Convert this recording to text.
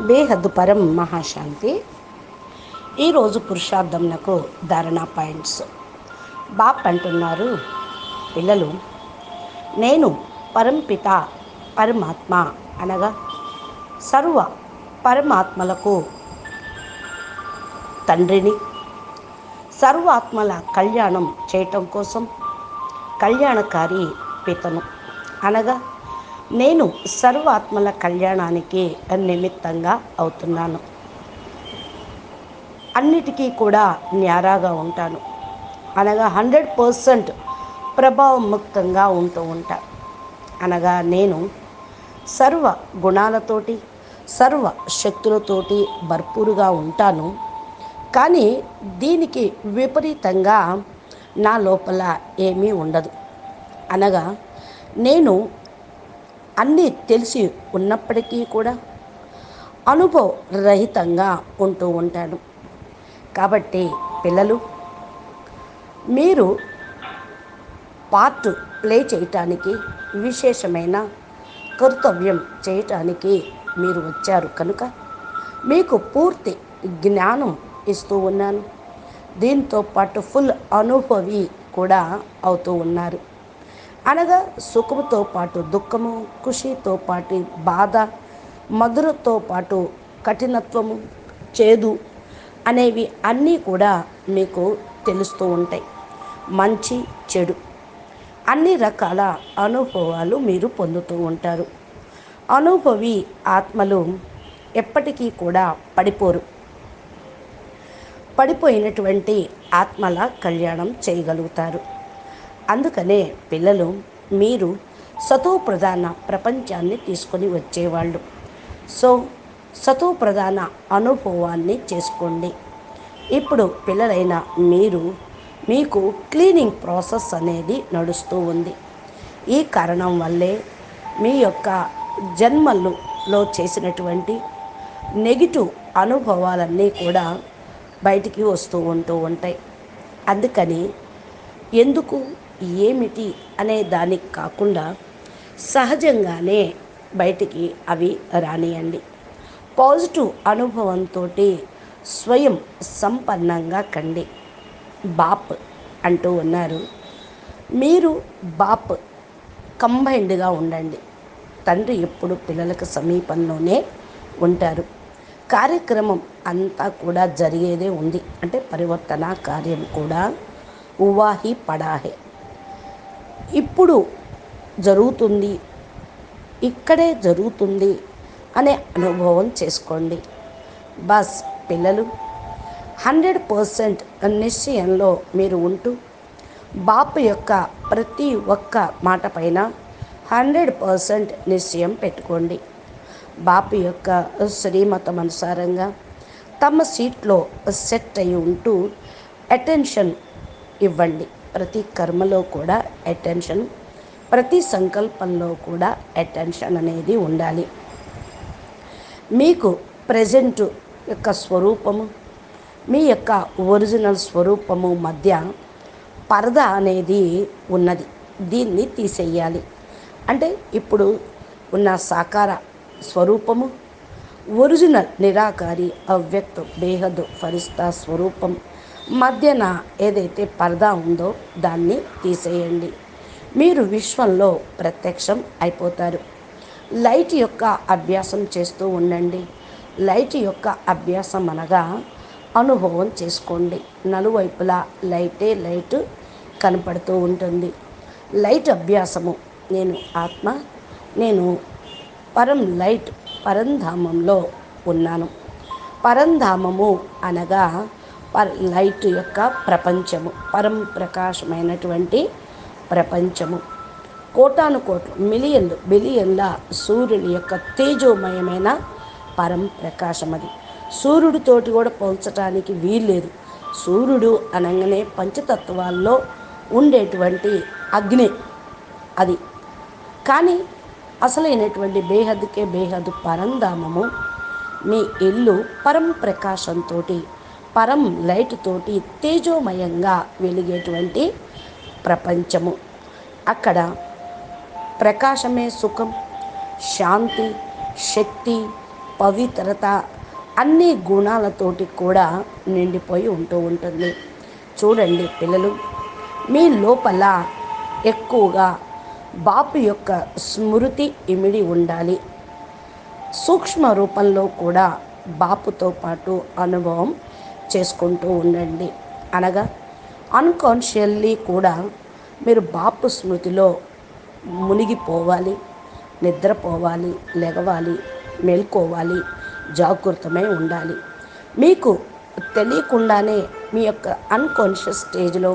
బేహద్దు పరం మహాశాంతి. ఈరోజు పురుషార్థంనకు ధారణ పాయింట్స్. బాప్ అంటున్నారు పిల్లలు నేను పరంపిత పరమాత్మ అనగా సర్వ పరమాత్మలకు తండ్రిని. సర్వాత్మల కళ్యాణం చేయటం కోసం కళ్యాణకారి పితను అనగా నేను సర్వాత్మల కళ్యాణానికి నిమిత్తంగా అవుతున్నాను. అన్నిటికీ కూడా న్యారాగా ఉంటాను. అనగా హండ్రెడ్ పర్సెంట్ ప్రభావముక్తంగా ఉంటూ ఉంటా. అనగా నేను సర్వ గుణాలతోటి సర్వ శక్తులతోటి భర్పూరుగా ఉంటాను. కానీ దీనికి విపరీతంగా నా లోపల ఏమీ ఉండదు. అనగా నేను అన్నీ తెలిసి ఉన్నప్పటికీ కూడా అనుభవ రహితంగా ఉంటూ ఉంటాను కాబట్టి పిల్లలు మీరు పార్ట్ ప్లే చేయటానికి విశేషమైన కర్తవ్యం చేయటానికి మీరు వచ్చారు కనుక మీకు పూర్తి జ్ఞానం ఇస్తూ ఉన్నాను. దీంతో పాటు ఫుల్ అనుభవి కూడా అవుతూ ఉన్నారు. అనగా సుఖముతో పాటు దుఃఖము ఖుషితో పాటు బాధ మధురతో పాటు కఠినత్వము చేదు అనేవి అన్నీ కూడా మీకు తెలుస్తూ ఉంటాయి. మంచి చెడు అన్ని రకాల అనుభవాలు మీరు పొందుతూ ఉంటారు. అనుభవి ఆత్మలు ఎప్పటికీ కూడా పడిపోరు. పడిపోయినటువంటి ఆత్మల కళ్యాణం చేయగలుగుతారు. అందుకనే పిల్లలు మీరు సతో ప్రధాన ప్రపంచాన్ని తీసుకొని వచ్చేవాళ్ళు. సో సతో ప్రధాన అనుభవాన్ని చేసుకోండి. ఇప్పుడు పిల్లలైన మీరు మీకు క్లీనింగ్ ప్రాసెస్ అనేది నడుస్తూ ఉంది. ఈ కారణం వల్లే మీ యొక్క జన్మల్లో చేసినటువంటి నెగిటివ్ అనుభవాలన్నీ కూడా బయటికి వస్తూ ఉంటూ ఉంటాయి. అందుకని ఎందుకు ఏమిటి అనే దానికి కాకుండా సహజంగానే బయటికి అవి రానియండి. పాజిటివ్ అనుభవంతో స్వయం సంపన్నంగా కండి. బాప్ అంటూ ఉన్నారు. మీరు బాప్ కంబైన్డ్గా ఉండండి. తండ్రి ఎప్పుడు పిల్లలకు సమీపంలోనే ఉంటారు. కార్యక్రమం అంతా కూడా జరిగేదే ఉంది. అంటే పరివర్తన కార్యం కూడా ఉవాహి పడాహే. ఇప్పుడు జరుగుతుంది ఇక్కడే జరుగుతుంది అనే అనుభవం చేసుకోండి. బస్ పిల్లలు హండ్రెడ్ పర్సెంట్ నిశ్చయంలో మీరు ఉంటూ బాపు యొక్క ప్రతి ఒక్క మాట పైన హండ్రెడ్ పర్సెంట్ నిశ్చయం పెట్టుకోండి. బాపు యొక్క శ్రీమతం అనుసారంగా తమ సీట్లో సెట్ అయి ఉంటూ అటెన్షన్ ఇవ్వండి. ప్రతి కర్మలో కూడా అటెన్షన్ ప్రతి సంకల్పంలో కూడా అటెన్షన్ అనేది ఉండాలి. మీకు ప్రజెంట్ యొక్క స్వరూపము మీ యొక్క ఒరిజినల్ స్వరూపము మధ్య పరద అనేది ఉన్నది. దీన్ని తీసేయాలి. అంటే ఇప్పుడు ఉన్న సాకార స్వరూపము ఒరిజినల్ నిరాకారి అవ్యక్త బేహద్ ఫరిస్తా స్వరూపం మధ్యన ఏదైతే పరదా ఉందో దాన్ని తీసేయండి. మీరు విశ్వంలో ప్రత్యక్షం అయిపోతారు. లైట్ యొక్క అభ్యాసం చేస్తూ ఉండండి. లైట్ యొక్క అభ్యాసం అనగా అనుభవం చేసుకోండి. నలువైపులా లైటే లైట్ కనపడుతూ ఉంటుంది. లైట్ అభ్యాసము. నేను ఆత్మ నేను పరం లైట్ పరంధామంలో ఉన్నాను. పరంధామము అనగా లైట్ యొక్క ప్రపంచము పరం ప్రకాశమైనటువంటి ప్రపంచము. కోటాను కోట్లు మిలియన్లు బిలియన్ల సూర్యుని యొక్క తేజోమయమైన పరం ప్రకాశం అది సూర్యుడితోటి కూడా పోల్చడానికి వీల్లేదు. సూర్యుడు అనగానే పంచతత్వాల్లో ఉండేటువంటి అగ్ని అది. కానీ అసలైనటువంటి బేహద్కే బేహద్దు పరంధామము మీ ఇల్లు పరం ప్రకాశంతో పరం లైట్ తోటి తేజోమయంగా వెలిగేటువంటి ప్రపంచము. అక్కడ ప్రకాశమే సుఖం శాంతి శక్తి పవిత్రత అన్ని గుణాలతోటి కూడా నిండిపోయి ఉంటూ ఉంటుంది. చూడండి పిల్లలు మీ లోపల ఎక్కువగా బాపు యొక్క స్మృతి ఇమిడి ఉండాలి. సూక్ష్మ రూపంలో కూడా బాపుతో పాటు అనుభవం చేసుకుంటూ ఉండండి. అనగా అన్కాన్షియల్లీ కూడా మీరు బాపు స్మృతిలో మునిగిపోవాలి నిద్రపోవాలి లెగవాలి మేల్కోవాలి జాగృతమై ఉండాలి. మీకు తెలియకుండానే మీ యొక్క అన్కాన్షియస్ స్టేజ్లో